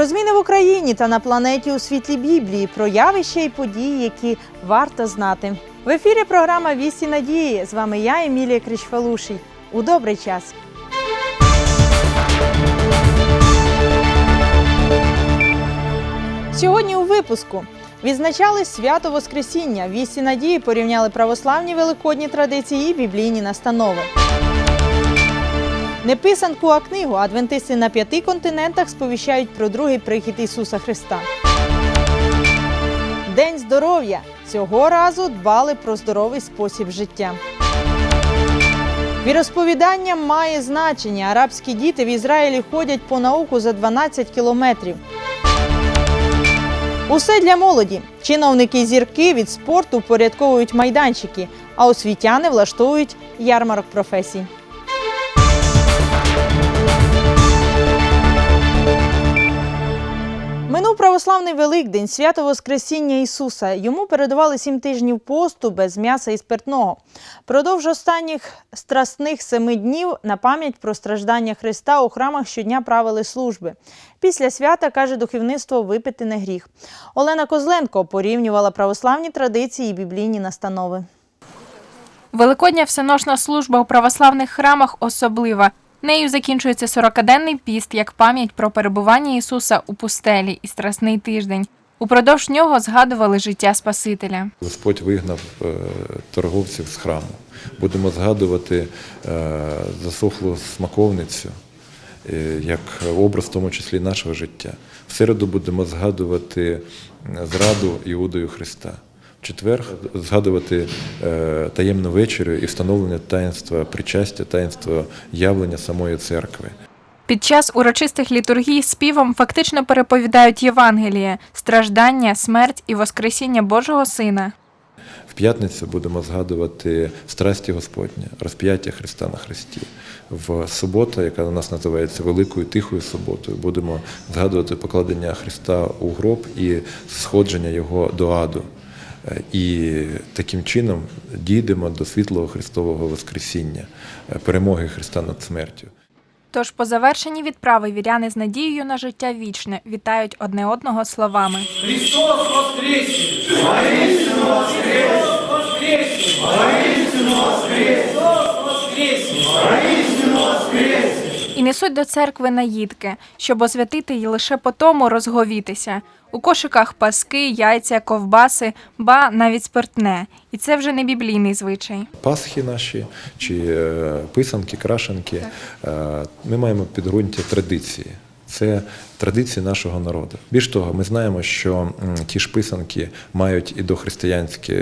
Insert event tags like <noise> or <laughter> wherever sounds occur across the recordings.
Про зміни в Україні та на планеті у світлі Біблії, про явища і події, які варто знати. В ефірі програма Вісті надії. З вами я, Емілія Кричфалушій. У добрий час. Сьогодні у випуску відзначали свято Воскресіння. Вісті надії порівняли православні великодні традиції і біблійні настанови. Не писанку, а книгу адвентисти на п'яти континентах сповіщають про другий прихід Ісуса Христа. День здоров'я. Цього разу дбали про здоровий спосіб життя. Віросповідання має значення. Арабські діти в Ізраїлі ходять по науку за 12 кілометрів. Усе для молоді. Чиновники зірки від спорту впорядковують майданчики, а освітяни влаштовують ярмарок професій. Минув православний Великдень, свято Воскресіння Ісуса. Йому передавали сім тижнів посту без м'яса і спиртного. Продовж останніх страсних семи днів на пам'ять про страждання Христа у храмах щодня правили служби. Після свята, каже духовництво, випити не гріх. Олена Козленко порівнювала православні традиції і біблійні настанови. Великодня всеношна служба у православних храмах особлива. Нею закінчується сорокаденний піст як пам'ять про перебування Ісуса у пустелі і страсний тиждень. Упродовж нього згадували життя Спасителя. Господь вигнав е, торговців з храму. Будемо згадувати е, засохлу смаковницю е, як образ, в тому числі нашого життя. В середу будемо згадувати зраду Іудою Христа. Четвер згадувати е, таємну вечерю і встановлення таїнства причастя, таїнства явлення самої церкви. Під час урочистих літургій співом фактично переповідають Євангеліє, страждання, смерть і воскресіння Божого Сина. В п'ятницю будемо згадувати страсті Господня, розп'яття Христа на Христі. В субота, яка у нас називається Великою Тихою суботою, будемо згадувати покладення Христа у гроб і сходження Його до аду. Е, І таким чином дійдемо до світлого Христового Воскресіння, е, перемоги Христа над смертю. Тож по завершенні відправи віряни з надією на життя вічне вітають одне одного словами. Христос воскресе! Воскресе! Воскресе! Воскресе! Христос воскресе! І несуть до церкви наїдки, щоб освятити й лише по тому розговітися. У кошиках паски, яйця, ковбаси, ба навіть спиртне. І це вже не біблійний звичай. Пасхи наші чи е, писанки, крашенки, е, ми маємо підґрунтя традиції. Це традиції нашого народу. Більш того, ми знаємо, що ті ж писанки мають і дохристиянське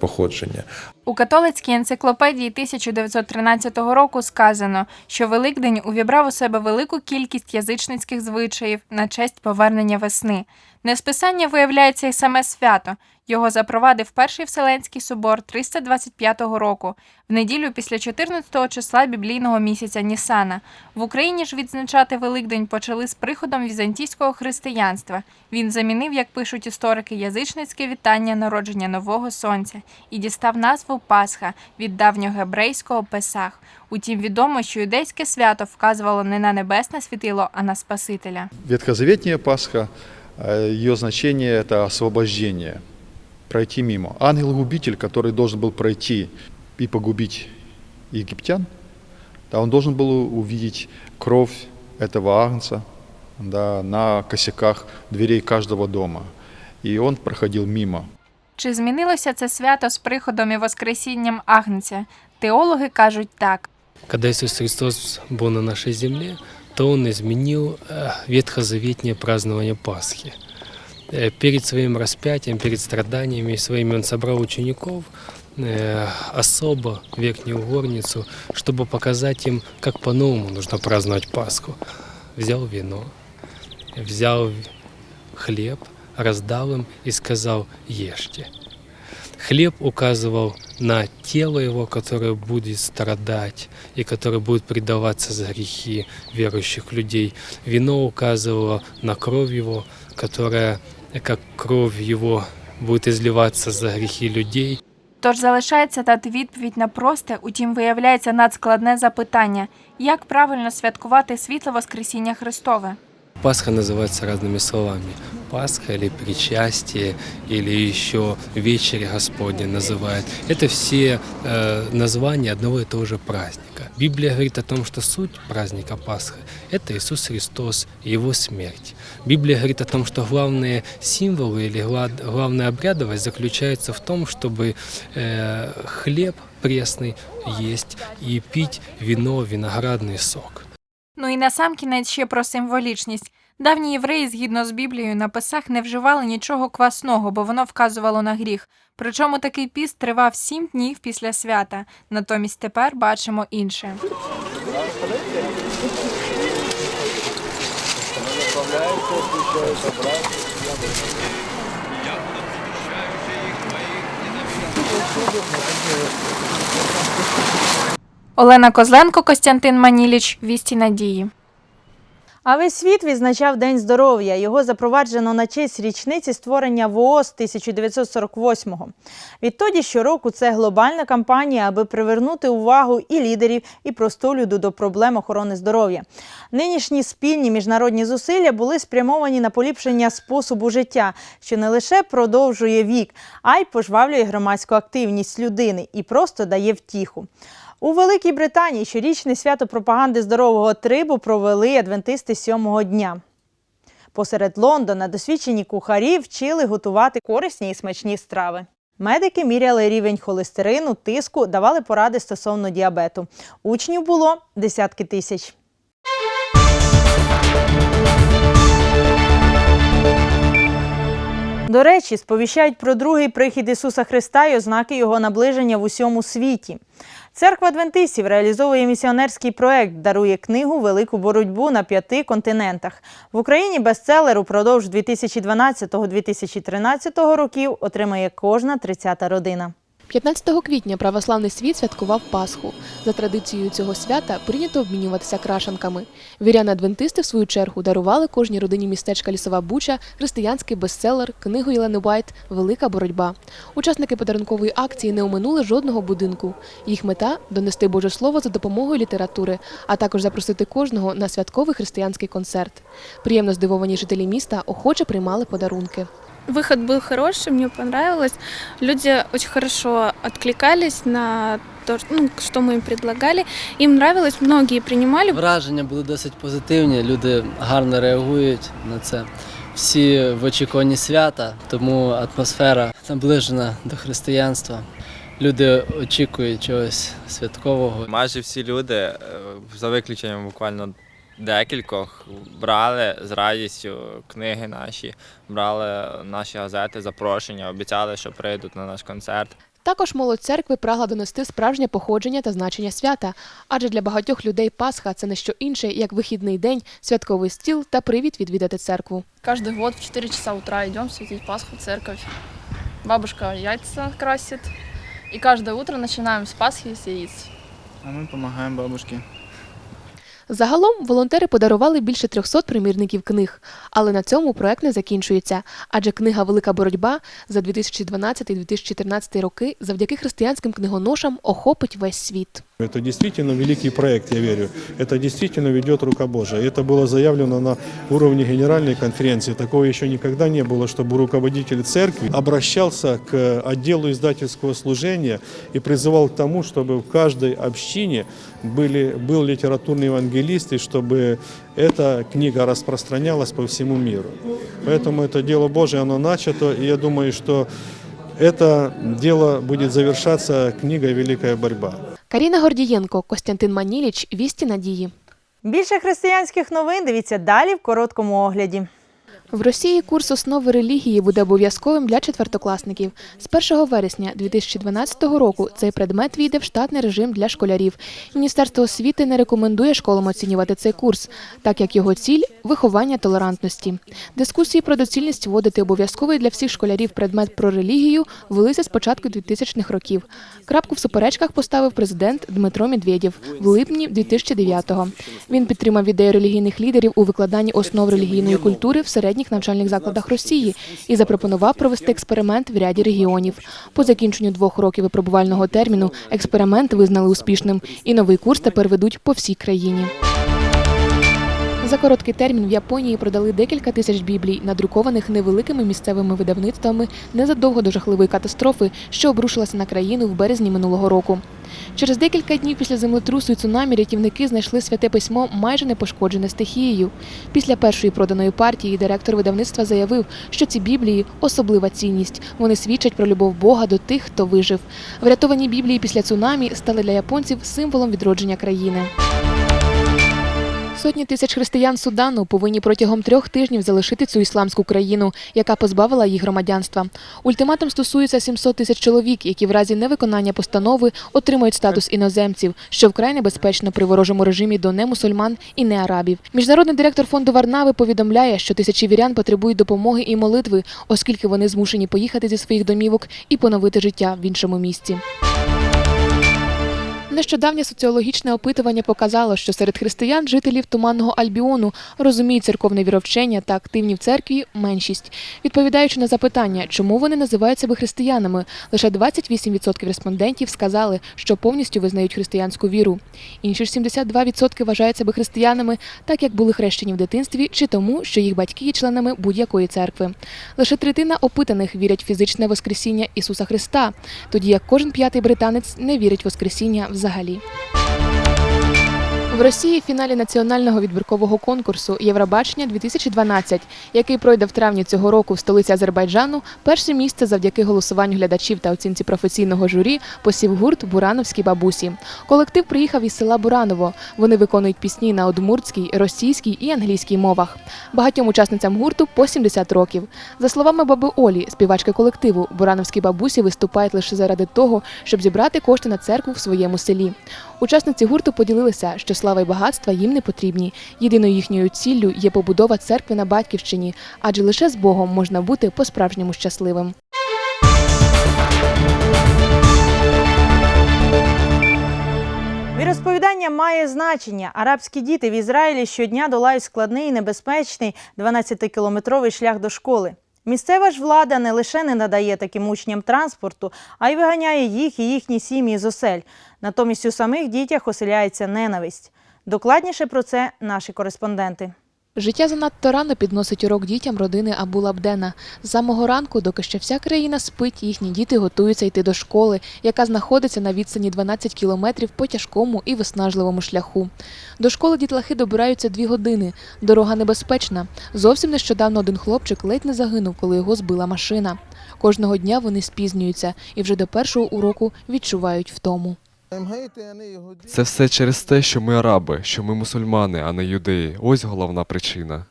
походження. У католицькій енциклопедії 1913 року сказано, що Великдень увібрав у себе велику кількість язичницьких звичаїв на честь повернення весни. Не з писання виявляється і саме свято. Його запровадив Перший Вселенський собор 325 року, в неділю після 14 числа біблійного місяця Нісана. В Україні ж відзначати Великдень почали з приходом візантійського християнства. Він замінив, як пишуть історики, язичницьке вітання народження нового сонця і дістав назву Пасха від давньогебрейського Песах. Утім, відомо, що юдейське свято вказувало не на небесне світило, а на Спасителя. Ветхозаветняя Пасха, э, ее значение – это освобождение, пройти мимо. Ангел-губитель, который должен был пройти и погубить египтян, да, он должен был увидеть кровь этого агнца да, на косяках дверей каждого дома. И он проходил мимо. Чи змінилося це свято з приходом і воскресінням Агнця? Теологи кажуть так. Когда Иисус Христос был на нашей земле, то Он изменил э, ветхозаветнее празднование Пасхи. Э, Перед своим распятием, перед страданиями своими Он собрал учеников э, особо в верхнюю горницу, чтобы показать им, как по-новому нужно праздновать Пасху. Взял вино, взял хлеб, раздал им и сказал «Ешьте». Хлеб указывал на тело его, которое будет страдать и которое будет предаваться за грехи верующих людей. Вино указывало на кровь его, которая, как кровь его, будет изливаться за грехи людей. Тож залишається дати відповідь на просте, утім виявляється надскладне запитання: як правильно святкувати світло Воскресіння Христове? Пасха называется разными словами. Пасха или причастие, или еще вечеря Господня называют. Это все э, названия одного и того же праздника. Библия говорит о том, что суть праздника Пасхи – это Иисус Христос, Его смерть. Библия говорит о том, что главные символы или гла- главная обрядовость заключается в том, чтобы э, хлеб пресный есть и пить вино, виноградный сок. Ну і насамкінець ще про символічність. Давні євреї, згідно з Біблією, на писах не вживали нічого квасного, бо воно вказувало на гріх. Причому такий піст тривав сім днів після свята. Натомість тепер бачимо інше. Олена Козленко, Костянтин Маніліч, Вісті Надії. А весь світ відзначав День здоров'я. Його запроваджено на честь річниці створення ВООЗ 1948-го. Відтоді щороку це глобальна кампанія, аби привернути увагу і лідерів, і просту люду до проблем охорони здоров'я. Нинішні спільні міжнародні зусилля були спрямовані на поліпшення способу життя, що не лише продовжує вік, а й пожвавлює громадську активність людини і просто дає втіху. У Великій Британії щорічне свято пропаганди здорового трибу провели адвентисти сьомого дня. Посеред Лондона досвідчені кухарі вчили готувати корисні і смачні страви. Медики міряли рівень холестерину, тиску, давали поради стосовно діабету. Учнів було десятки тисяч. До речі, сповіщають про другий прихід Ісуса Христа і ознаки його наближення в усьому світі. Церква Адвентистів реалізовує місіонерський проект, дарує книгу Велику боротьбу на п'яти континентах. В Україні бестселер упродовж 2012-2013 років отримає кожна 30-та родина. 15 квітня православний світ святкував Пасху. За традицією цього свята прийнято обмінюватися крашанками. Віряни-адвентисти, в свою чергу, дарували кожній родині містечка Лісова Буча християнський бестселер, книгу Єлени Уайт Велика боротьба. Учасники подарункової акції не оминули жодного будинку. Їх мета донести Боже Слово за допомогою літератури, а також запросити кожного на святковий християнський концерт. Приємно здивовані жителі міста охоче приймали подарунки. Выход был хороший, мне понравилось. Люди очень хорошо откликались на то, ну, что мы им предлагали. Им нравилось, многие принимали. Враження були досить позитивні, люди гарно реагують на це. Всі в очікуванні свята, тому атмосфера наближена до християнства. Люди очікують чогось святкового. Майже всі люди, е, за виключенням буквально декількох, брали з радістю книги наші, брали наші газети, запрошення, обіцяли, що прийдуть на наш концерт. Також молодь церкви прагла донести справжнє походження та значення свята, адже для багатьох людей Пасха це не що інше, як вихідний день, святковий стіл та привід відвідати церкву. Каждый год в 4 часа утра идем светить Пасху в церковь. Бабушка яйца красит. И каждое утро начинаем с Пасхи с яиц. А мы помогаем бабушке. Загалом волонтери подарували більше 300 примірників книг, але на цьому проект не закінчується, адже книга Велика боротьба за 2012-2014 роки завдяки християнським книгоношам охопить весь світ. Это действительно великий проект, я верю. Это действительно ведет рука Божия. Это было заявлено на уровне генеральной конференции. Такого еще никогда не было, чтобы руководитель церкви обращался к отделу издательского служения и призывал к тому, чтобы в каждой общине были, был литературный евангелист, и чтобы эта книга распространялась по всему миру. Поэтому это дело Божие, оно начато, и я думаю, что это дело будет завершаться книгой «Великая борьба». Каріна Гордієнко, Костянтин Маніліч, Вісті Надії. Більше християнських новин дивіться далі в короткому огляді. В Росії курс основи релігії буде обов'язковим для четвертокласників. З 1 вересня 2012 року цей предмет війде в штатний режим для школярів. Міністерство освіти не рекомендує школам оцінювати цей курс, так як його ціль виховання толерантності. Дискусії про доцільність вводити обов'язковий для всіх школярів предмет про релігію велися з початку 2000-х років. Крапку в суперечках поставив президент Дмитро Медведєв в липні 2009-го. Він підтримав ідею релігійних лідерів у викладанні основ релігійної культури в середніх навчальних закладах Росії і запропонував провести експеримент в ряді регіонів. По закінченню двох років випробувального терміну експеримент визнали успішним, і новий курс тепер ведуть по всій країні. За короткий термін в Японії продали декілька тисяч біблій, надрукованих невеликими місцевими видавництвами незадовго до жахливої катастрофи, що обрушилася на країну в березні минулого року. Через декілька днів після землетрусу і цунамі рятівники знайшли святе письмо майже не пошкоджене стихією. Після першої проданої партії директор видавництва заявив, що ці біблії особлива цінність. Вони свідчать про любов Бога до тих, хто вижив. Врятовані біблії після цунамі стали для японців символом відродження країни. Сотні тисяч християн Судану повинні протягом трьох тижнів залишити цю ісламську країну, яка позбавила їх громадянства. Ультиматум стосується 700 тисяч чоловік, які в разі невиконання постанови отримають статус іноземців, що вкрай небезпечно при ворожому режимі до немусульман і неарабів. Міжнародний директор фонду Варнави повідомляє, що тисячі вірян потребують допомоги і молитви, оскільки вони змушені поїхати зі своїх домівок і поновити життя в іншому місці. Нещодавнє соціологічне опитування показало, що серед християн жителів туманного Альбіону розуміють церковне віровчення та активні в церкві меншість. Відповідаючи на запитання, чому вони називають себе християнами, лише 28% респондентів сказали, що повністю визнають християнську віру. Інші ж 72% вважають себе християнами, так як були хрещені в дитинстві, чи тому, що їх батьки є членами будь-якої церкви. Лише третина опитаних вірять в фізичне воскресіння Ісуса Христа, тоді як кожен п'ятий британець не вірить в воскресіння взагалі. В Росії в фіналі національного відбіркового конкурсу Євробачення 2012, який пройде в травні цього року в столиці Азербайджану, перше місце завдяки голосуванню глядачів та оцінці професійного журі посів гурт Бурановські бабусі. Колектив приїхав із села Бураново. Вони виконують пісні на удмуртській, російській і англійській мовах. Багатьом учасницям гурту по 70 років. За словами баби Олі, співачки колективу, бурановські бабусі виступають лише заради того, щоб зібрати кошти на церкву в своєму селі. Учасниці гурту поділилися, що слава й багатства їм не потрібні. Єдиною їхньою ціллю є побудова церкви на батьківщині, адже лише з Богом можна бути по-справжньому щасливим. Віросповідання має значення. Арабські діти в Ізраїлі щодня долають складний і небезпечний 12-кілометровий шлях до школи. Місцева ж влада не лише не надає таким учням транспорту, а й виганяє їх і їхні сім'ї з осель. Натомість у самих дітях оселяється ненависть. Докладніше про це наші кореспонденти. Життя занадто рано підносить урок дітям родини Абула Абдена. З самого ранку, доки ще вся країна спить, їхні діти готуються йти до школи, яка знаходиться на відстані 12 кілометрів по тяжкому і виснажливому шляху. До школи дітлахи добираються дві години. Дорога небезпечна. Зовсім нещодавно один хлопчик ледь не загинув, коли його збила машина. Кожного дня вони спізнюються і вже до першого уроку відчувають втому. Це все через те, що ми араби, що ми мусульмани, а не юдеї. Ось головна причина.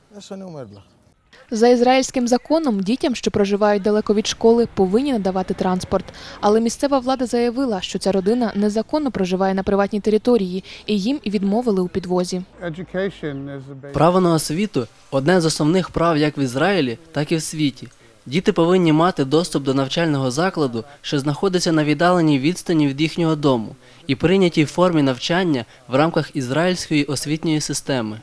За ізраїльським законом дітям, що проживають далеко від школи, повинні надавати транспорт. Але місцева влада заявила, що ця родина незаконно проживає на приватній території, і їм відмовили у підвозі. Право на освіту одне з основних прав як в Ізраїлі, так і в світі. Діти повинні мати доступ до навчального закладу, що знаходиться на віддаленій відстані від їхнього дому, і прийнятій формі навчання в рамках ізраїльської освітньої системи.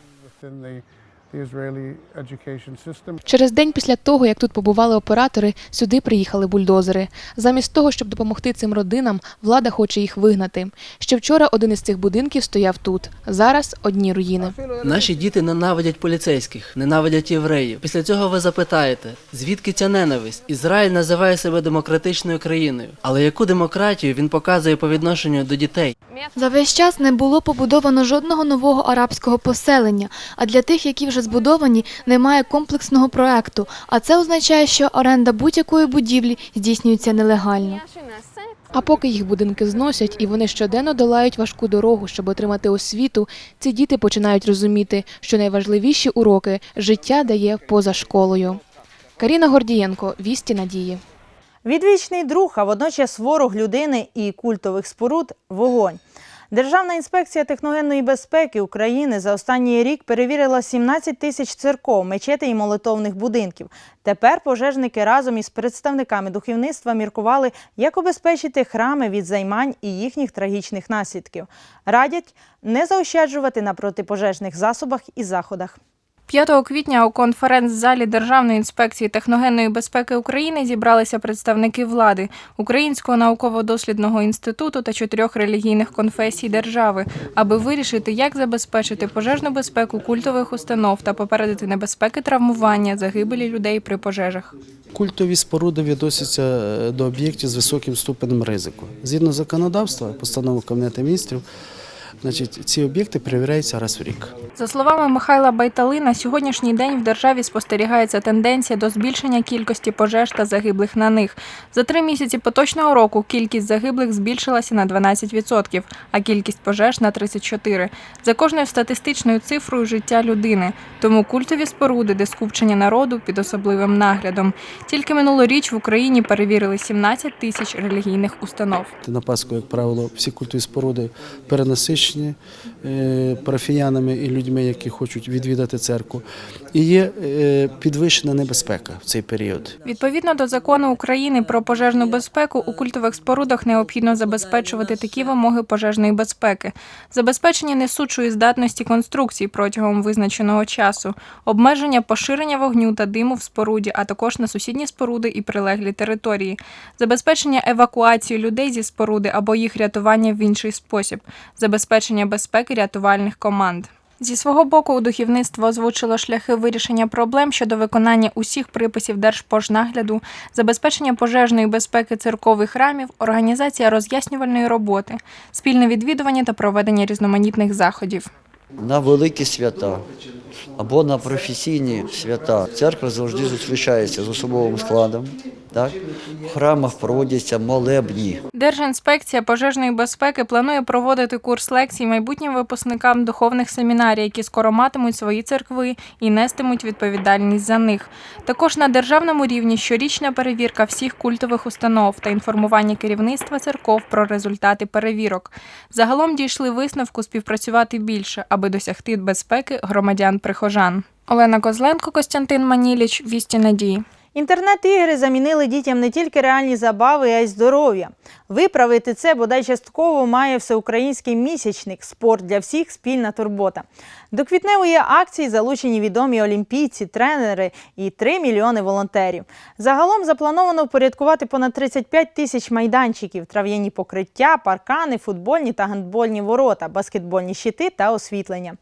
Через день після того, як тут побували оператори, сюди приїхали бульдозери. Замість того, щоб допомогти цим родинам, влада хоче їх вигнати. Ще вчора один із цих будинків стояв тут. Зараз одні руїни. Наші діти ненавидять поліцейських, ненавидять євреїв. Після цього ви запитаєте, звідки ця ненависть? Ізраїль називає себе демократичною країною. Але яку демократію він показує по відношенню до дітей? За весь час не було побудовано жодного нового арабського поселення, а для тих, які вже збудовані, немає комплексного проекту. А це означає, що оренда будь-якої будівлі здійснюється нелегально. А поки їх будинки зносять і вони щоденно долають важку дорогу, щоб отримати освіту, ці діти починають розуміти, що найважливіші уроки життя дає поза школою. Каріна Гордієнко, вісті надії. Відвічний друг, а водночас ворог людини і культових споруд вогонь. Державна інспекція техногенної безпеки України за останній рік перевірила 17 тисяч церков, мечетей і молитовних будинків. Тепер пожежники разом із представниками духовництва міркували, як обезпечити храми від займань і їхніх трагічних наслідків. Радять не заощаджувати на протипожежних засобах і заходах. 5 квітня у конференц-залі Державної інспекції техногенної безпеки України зібралися представники влади Українського науково-дослідного інституту та чотирьох релігійних конфесій держави, аби вирішити, як забезпечити пожежну безпеку культових установ та попередити небезпеки травмування, загибелі людей при пожежах. Культові споруди відносяться е, до об'єктів з високим ступенем ризику. Згідно законодавства, постанови Кабінету міністрів, значить, ці об'єкти перевіряються раз в рік. За словами Михайла Байтали, на сьогоднішній день в державі спостерігається тенденція до збільшення кількості пожеж та загиблих на них. За три місяці поточного року кількість загиблих збільшилася на 12%, а кількість пожеж на 34%. За кожною статистичною цифрою життя людини. Тому культові споруди, де скупчення народу під особливим наглядом. Тільки минулоріч в Україні перевірили 17 тисяч релігійних установ. На Пасху, як правило, всі культові споруди перенасичені е, парафіянами і людьми, які хочуть відвідати церкву. І є е, підвищена небезпека в цей період. Відповідно до закону України про пожежну безпеку, у культових спорудах необхідно забезпечувати такі вимоги пожежної безпеки: забезпечення несучої здатності конструкцій протягом визначеного часу, обмеження поширення вогню та диму в споруді, а також на сусідні споруди і прилеглі території, забезпечення евакуації людей зі споруди або їх рятування в інший спосіб, забезпечення безпеки рятувальних команд. Зі свого боку, у духовництво озвучило шляхи вирішення проблем щодо виконання усіх приписів Держпожнагляду, забезпечення пожежної безпеки церков і храмів, організація роз'яснювальної роботи, спільне відвідування та проведення різноманітних заходів. на великі свята або на професійні свята. Церква завжди зустрічається з особовим складом. Так? В храмах проводяться молебні. Держінспекція пожежної безпеки планує проводити курс лекцій майбутнім випускникам духовних семінарій, які скоро матимуть свої церкви і нестимуть відповідальність за них. Також на державному рівні щорічна перевірка всіх культових установ та інформування керівництва церков про результати перевірок. Загалом дійшли висновку співпрацювати більше, аби досягти безпеки громадян-прихожан. Олена Козленко, Костянтин Маніліч, Вісті Надії. Інтернет-ігри замінили дітям не тільки реальні забави, а й здоров'я. Виправити це бодай частково має всеукраїнський місячник Спорт для всіх спільна турбота. До квітневої акції залучені відомі олімпійці, тренери і 3 мільйони волонтерів. Загалом заплановано впорядкувати понад 35 тисяч майданчиків, трав'яні покриття, паркани, футбольні та гандбольні ворота, баскетбольні щити та освітлення.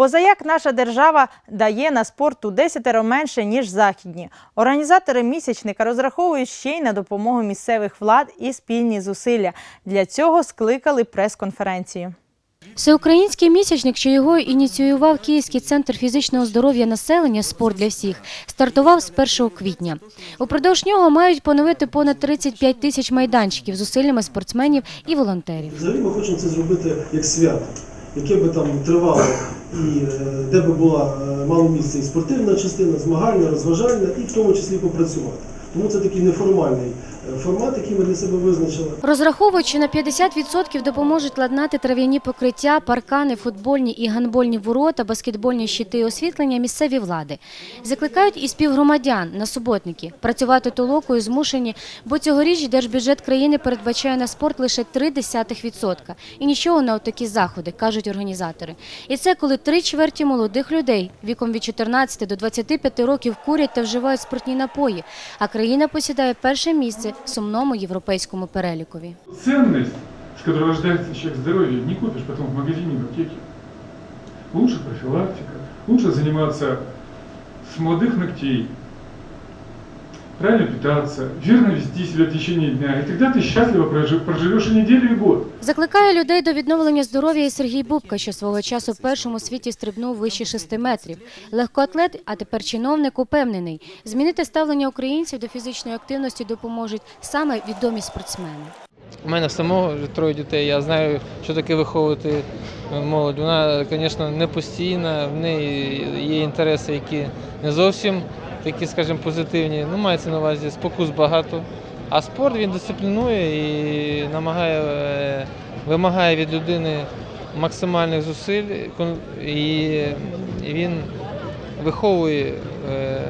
Позаяк наша держава дає на спорту десятеро менше, ніж західні. Організатори місячника розраховують ще й на допомогу місцевих влад і спільні зусилля. Для цього скликали прес-конференцію. Всеукраїнський місячник, що його ініціював Київський центр фізичного здоров'я населення Спорт для всіх, стартував з 1 квітня. Упродовж нього мають поновити понад 35 тисяч майданчиків зусиллями спортсменів і волонтерів. Взагалі ми хочемо це зробити як свято, яке би там тривало, і е, де би була е, мало місце і спортивна частина, змагальна, розважальна, і в тому числі попрацювати. Тому це такий неформальний формат, який ми для себе визначили. Розраховують, що на 50% допоможуть ладнати трав'яні покриття, паркани, футбольні і гандбольні ворота, баскетбольні щити і освітлення місцеві влади. Закликають і співгромадян на суботники. Працювати толокою змушені, бо цьогоріч держбюджет країни передбачає на спорт лише 0,3%. І нічого на отакі заходи, кажуть організатори. І це коли три чверті молодих людей віком від 14 до 25 років курять та вживають спиртні напої, а країна посідає перше місце сумному європейському перелікові. Цінність, з якою рождається человек здоров'я, не купиш потім в магазині, в аптеці. Лучше профілактика, лучше займатися з молодих ногтей, правильно питаться, верно вести себя в течение дня, и тогда ты счастливо прожи- проживешь и неделю, и год. Закликає людей до відновлення здоров'я і Сергій Бубка, що свого часу в першому світі стрибнув вище 6 метрів. Легкоатлет, а тепер чиновник, упевнений, змінити ставлення українців до фізичної активності допоможуть саме відомі спортсмени. У мене самого вже троє дітей. Я знаю, що таке виховувати молодь. Вона, звісно, не постійна, в неї є інтереси, які не зовсім такі, скажімо, позитивні. Ну, мається на увазі спокус багато. А спорт він дисциплінує і намагає, е, вимагає від людини максимальних зусиль, кон- і він виховує е,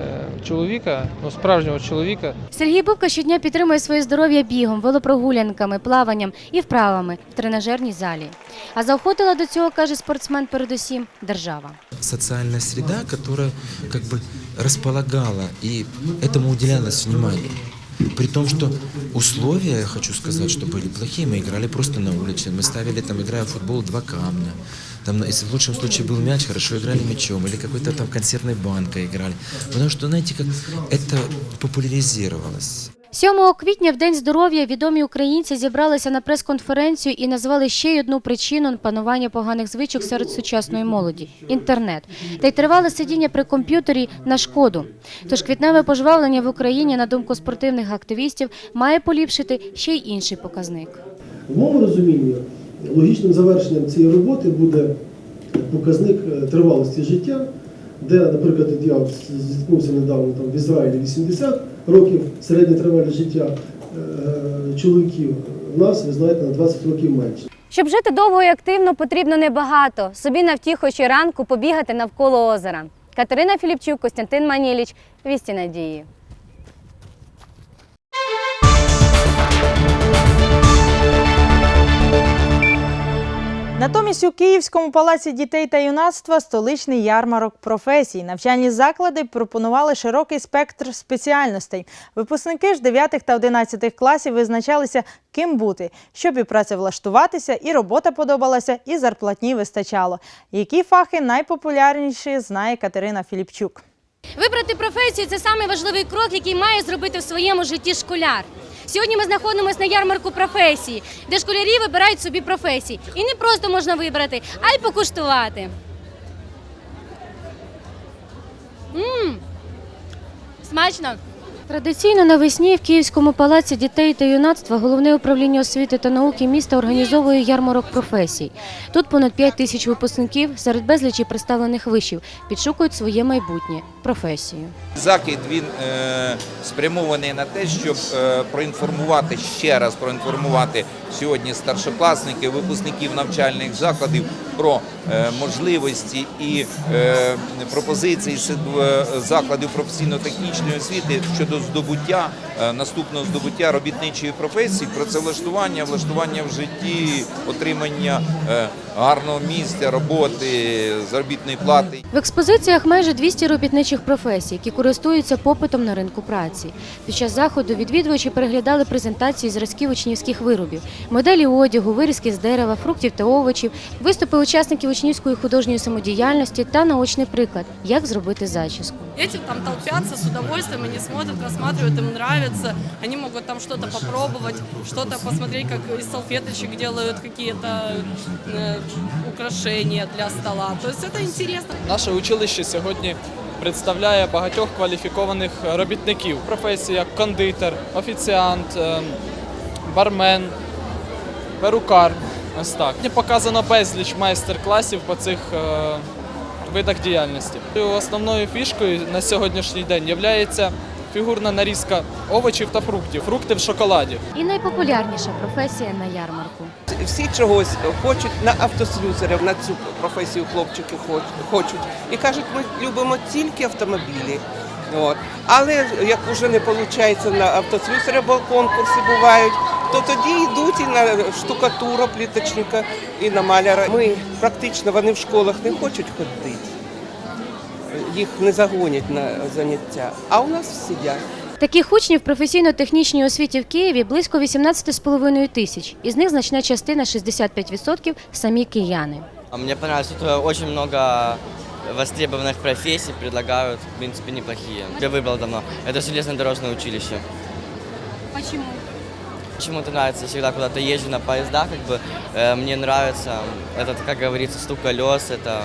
чоловіка, ну, справжнього чоловіка. Сергій Бубка щодня підтримує своє здоров'я бігом, велопрогулянками, плаванням і вправами в тренажерній залі. А заохотила до цього, каже спортсмен, передусім держава. социальная среда, которая как бы располагала и этому уделялось внимание. При том, что условия, я хочу сказать, что были плохие. Мы играли просто на улице. Мы ставили там, играя в футбол, два камня. Там, если в лучшем случае был мяч, хорошо играли мячом. Или какой-то там консервной банкой играли. Потому что, знаете, как это популяризировалось. 7 квітня, в День здоров'я, відомі українці зібралися на прес-конференцію і назвали ще одну причину панування поганих звичок серед сучасної молоді інтернет. Та й тривале сидіння при комп'ютері на шкоду. Тож квітневе пожвавлення в Україні, на думку спортивних активістів, має поліпшити ще й інший показник. В моєму розумінні логічним завершенням цієї роботи буде показник е, тривалості життя, де, наприклад, я зіткнувся недавно там, в Ізраїлі 80 років середня тривалість життя е, чоловіків. У нас, ви знаєте, на 20 років менше. Щоб жити довго і активно, потрібно небагато. Собі на втіху щоранку побігати навколо озера. Катерина Філіпчук, Костянтин Маніліч, Вісті Надії. Натомість у Київському палаці дітей та юнацтва столичний ярмарок професій. Навчальні заклади пропонували широкий спектр спеціальностей. Випускники ж 9 та 11 класів визначалися, ким бути, щоб і працевлаштуватися, і робота подобалася, і зарплатні вистачало. Які фахи найпопулярніші, знає Катерина Філіпчук. Вибрати професію це самий важливий крок, який має зробити в своєму житті школяр. Сьогодні ми знаходимося на ярмарку професії, де школярі вибирають собі професії. І не просто можна вибрати, а й покуштувати. Мм, смачно. Традиційно навесні в Київському палаці дітей та юнацтва головне управління освіти та науки міста організовує ярмарок професій. Тут понад 5 тисяч випускників серед безлічі представлених вишів підшукують своє майбутнє професію. Захід він е, спрямований на те, щоб е, проінформувати ще раз проінформувати сьогодні старшокласників, випускників навчальних закладів про е, можливості і е, пропозиції е, закладів професійно-технічної освіти щодо здобуття е, наступного здобуття робітничої професії, працевлаштування, влаштування в житті, отримання е, гарного місця, роботи, заробітної плати. В експозиціях майже 200 робітничих професій, які користуються попитом на ринку праці. Під час заходу відвідувачі переглядали презентації зразків учнівських виробів, моделі одягу, вирізки з дерева, фруктів та овочів, виступи учасників учнівської художньої самодіяльності та наочний приклад, як зробити зачіску. Дети там толпятся с удовольствием, они смотрят, рассматривают, им нравится. Они могут там что-то попробовать, что-то посмотреть, как из салфеточек делают какие-то э, украшения для стола. То есть это интересно. Наше училище сьогодні представляє багатьох кваліфікованих робітників. Професії як кондитер, офіціант, е, бармен, перукар. Ось так. Мені показано безліч майстер-класів по цих е, видах діяльності. Основною фішкою на сьогоднішній день є фігурна нарізка овочів та фруктів, фрукти в шоколаді. І найпопулярніша професія на ярмарку. Всі чогось хочуть на автослюсарів, на цю професію хлопчики хочуть. І кажуть, ми любимо тільки автомобілі. От. Але як вже не виходить на автослюсаря, бо конкурси бувають, то тоді йдуть і на штукатура, пліточника, і на маляра. Ми практично вони в школах не хочуть ходити Їх не загонять на заняття, а у нас сидять. Таких учнів в професійно-технічній освіті в Києві близько 18,5 тисяч. Із них значна частина 65% – самі кияни. А Мне понравилось, тут э, очень много востребованных профессий предлагают, в принципе, неплохие. Я выбрал давно. Это железнодорожное училище. Почему? Почему-то нравится, всегда куда-то езжу на поездах, как бы э, мне нравится этот, как говорится, стук колес, это,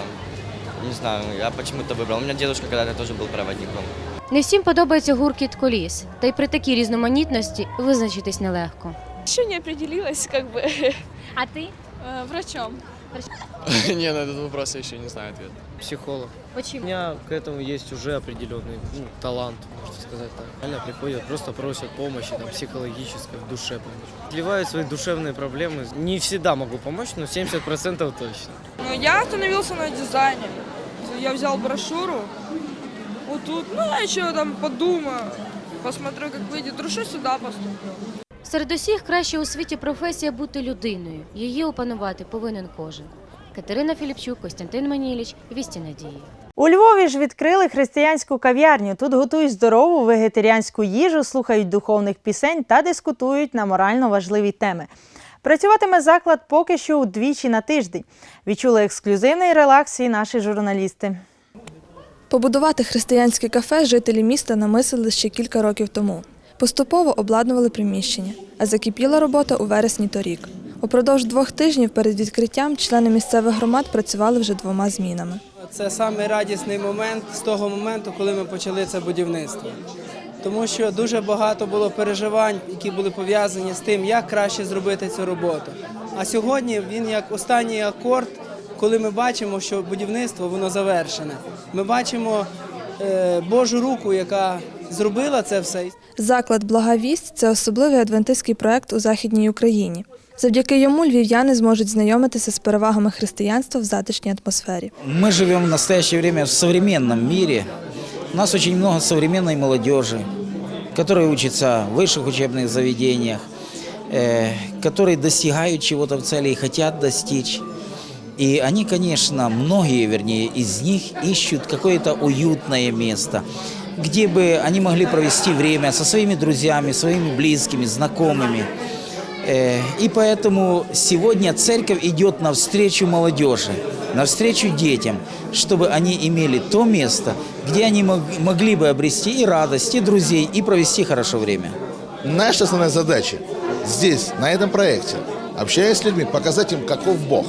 не знаю, я почему-то выбрал. У меня дедушка когда-то тоже был проводником. Не всім подобається гуркіт коліс, та й при такій різноманітності визначитись нелегко. Еще не определилась, как бы. А ты? Э, Врачом. <laughs> Не, на этот вопрос я еще не знаю ответ. Психолог. Почему? У меня к этому есть уже определенный ну, талант, можно сказать так. Реально приходят, просто просят помощи, там, психологической, в душе помочь. Сливают свои душевные проблемы. Не всегда могу помочь, но 70% точно. Ну, я остановился на дизайне. Я взял брошюру вот тут. Ну, а еще там подумаю, посмотрю, как выйдет. Решу сюда поступлю. Серед усіх краще у світі професія бути людиною. Її опанувати повинен кожен. Катерина Філіпчук, Костянтин Маніліч, Вісті Надії. У Львові ж відкрили християнську кав'ярню. Тут готують здорову вегетаріанську їжу, слухають духовних пісень та дискутують на морально важливі теми. Працюватиме заклад поки що удвічі на тиждень. Відчули ексклюзивний релакс і наші журналісти. Побудувати християнське кафе жителі міста намислили ще кілька років тому. Поступово обладнували приміщення, а закипіла робота у вересні торік. Упродовж двох тижнів перед відкриттям члени місцевих громад працювали вже двома змінами. Це самий радісний момент з того моменту, коли ми почали це будівництво. Тому що дуже багато було переживань, які були пов'язані з тим, як краще зробити цю роботу. А сьогодні він як останній акорд, коли ми бачимо, що будівництво воно завершене. Ми бачимо е, Божу руку, яка зробила це все. Заклад Блага вість це особливий адвентистський проект у Західній Україні. Завдяки йому львів'яни зможуть знайомитися з перевагами християнства в затишній атмосфері. Мы живем в настоящее время в современном мире. У нас очень много современной молодежи, которая учится в высших учебных заведениях, э, которые достигают чего-то в цели и хотят достичь. И они, конечно, многие, вернее, из них ищут какое-то уютное место, Где бы они могли провести время со своими друзьями, своими близкими, знакомыми. Э, И поэтому сегодня церковь идет навстречу молодежи, навстречу детям, чтобы они имели то место, где они мог- могли бы обрести и радость, и друзей, и провести хорошо время. Наша основная задача здесь, на этом проекте, общаясь с людьми, показать им, каков Бог.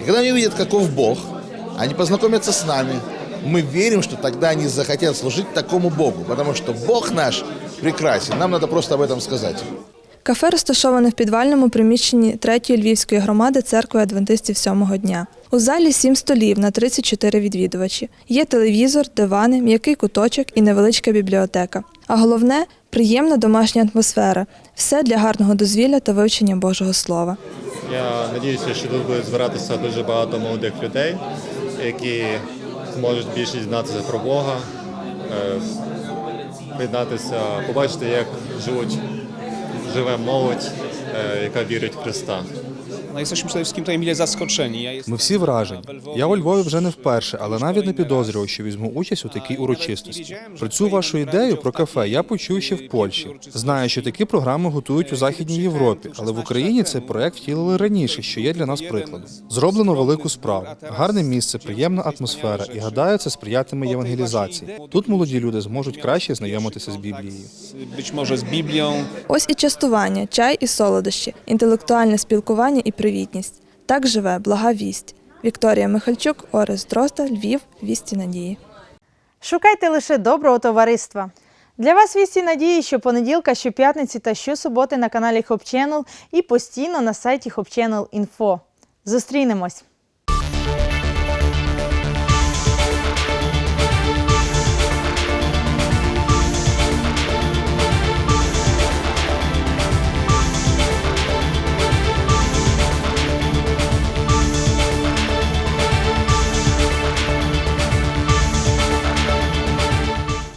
И когда они увидят, каков Бог, они познакомятся с нами. Мы верим, что тогда они захотят служить такому Богу, потому что Бог наш прекрасен. Нам надо просто об этом сказать. Кафе розташоване в підвальному приміщенні третьої львівської громади церкви адвентистів сьомого дня. У залі сім столів на 34 відвідувачі. Є телевізор, дивани, м'який куточок і невеличка бібліотека. А головне приємна домашня атмосфера. Все для гарного дозвілля та вивчення Божого Слова. Я сподіваюся, що тут буде збиратися дуже багато молодих людей, які зможуть більше дізнатися про Бога, е, приєднатися, побачити, як живуть, живе молодь, е, яка вірить в Христа. Ми всі вражені. Я у Львові вже не вперше, але навіть не підозрював, що візьму участь у такій урочистості. Про цю вашу ідею про кафе я почув ще в Польщі. Знаю, що такі програми готують у Західній Європі, але в Україні цей проект втілили раніше, що є для нас прикладом. Зроблено велику справу. Гарне місце, приємна атмосфера, і гадаю, це сприятиме євангелізації. Тут молоді люди зможуть краще знайомитися з Біблією. Ось і частування, чай і солодощі, інтелектуальне спілкування і привітність. Так живе блага вість. Вікторія Михальчук, Орес Дрозда, Львів, Вісті Надії. Шукайте лише доброго товариства. Для вас вісті надії щопонеділка, щоп'ятниці та щосуботи на каналі Хоп Channel і постійно на сайті hopchannel.info. Зустрінемось!